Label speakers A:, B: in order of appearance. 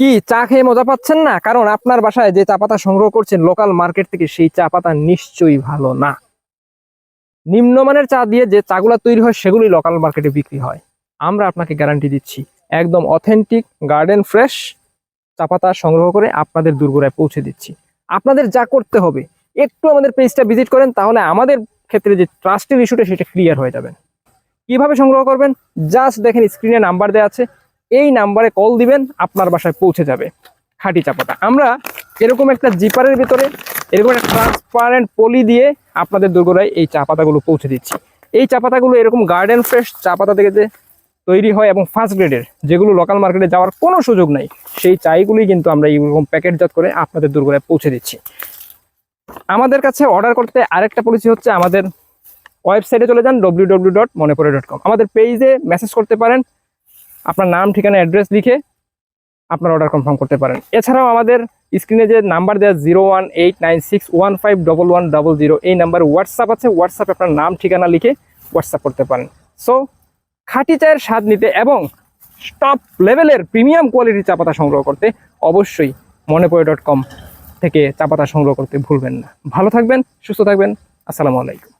A: কি চা খেয়ে মজা পাচ্ছেন না? কারণ আপনার বাসায় যে চা পাতা সংগ্রহ করছেন লোকাল মার্কেট থেকে সেই চা পাতা নিশ্চয়ই ভালো না। নিম্নমানের চা দিয়ে যে চাগুলা তৈরি হয় সেগুলি লোকাল মার্কেটে বিক্রি হয়। আমরা আপনাকে গ্যারান্টি দিচ্ছি, একদম অথেন্টিক গার্ডেন ফ্রেশ চা পাতা সংগ্রহ করে আপনাদের দুর্গরায় পৌঁছে দিচ্ছি। আপনাদের যা করতে হবে, একটু আমাদের পেজটা ভিজিট করেন, তাহলে আমাদের ক্ষেত্রে যে ট্রাস্টের ইস্যুটা সেটা ক্লিয়ার হয়ে যাবেন কীভাবে সংগ্রহ করবেন? জাস্ট দেখেন স্ক্রিনে নাম্বার দেওয়া আছে। এই নাম্বারে কল দিবেন, আপনার বাসায় পৌঁছে যাবে খাঁটি চাপাটা। আমরা এরকম একটা জিপারের ভিতরে, এরকম একটা ট্রান্সপারেন্ট পলি দিয়ে আপনাদের দুর্গরায় এই চা পাতাগুলো পৌঁছে দিচ্ছি। এই চা পাতাগুলো এরকম গার্ডেন ফ্রেশ চা পাতা থেকে যে তৈরি হয় এবং ফার্স্ট গ্রেডের যেগুলো লোকাল মার্কেটে যাওয়ার কোনো সুযোগ নাই, সেই চাইগুলি কিন্তু আমরা এইরকম প্যাকেটজাত করে আপনাদের দুর্গরায় পৌঁছে দিচ্ছি। আমাদের কাছে অর্ডার করতে আরেকটা পলিসি হচ্ছে আমাদের ওয়েবসাইটে চলে যান ডব্লিউ ডব্লিউ ডট মনেপরে ডট কম আমাদের পেজে মেসেজ করতে পারেন আপনার নাম, ঠিকানা অ্যাড্রেস লিখে আপনার অর্ডার কনফার্ম করতে পারেন। এছাড়াও আমাদের স্ক্রিনে যে নাম্বার দেওয়া zero one eight nine six one five double one double zero এই নাম্বার হোয়াটসঅ্যাপ আছে। হোয়াটসঅ্যাপে আপনার নাম, ঠিকানা লিখে হোয়াটসঅ্যাপ করতে পারেন। সো খাঁটি চায়ের স্বাদ নিতে এবং টপ লেভেলের প্রিমিয়াম কোয়ালিটির চা পাতা সংগ্রহ করতে অবশ্যই মনে পড়ে ডট কম থেকে চা পাতা সংগ্রহ করতে ভুলবেন না। ভালো থাকবেন, সুস্থ থাকবেন। আসসালামু আলাইকুম।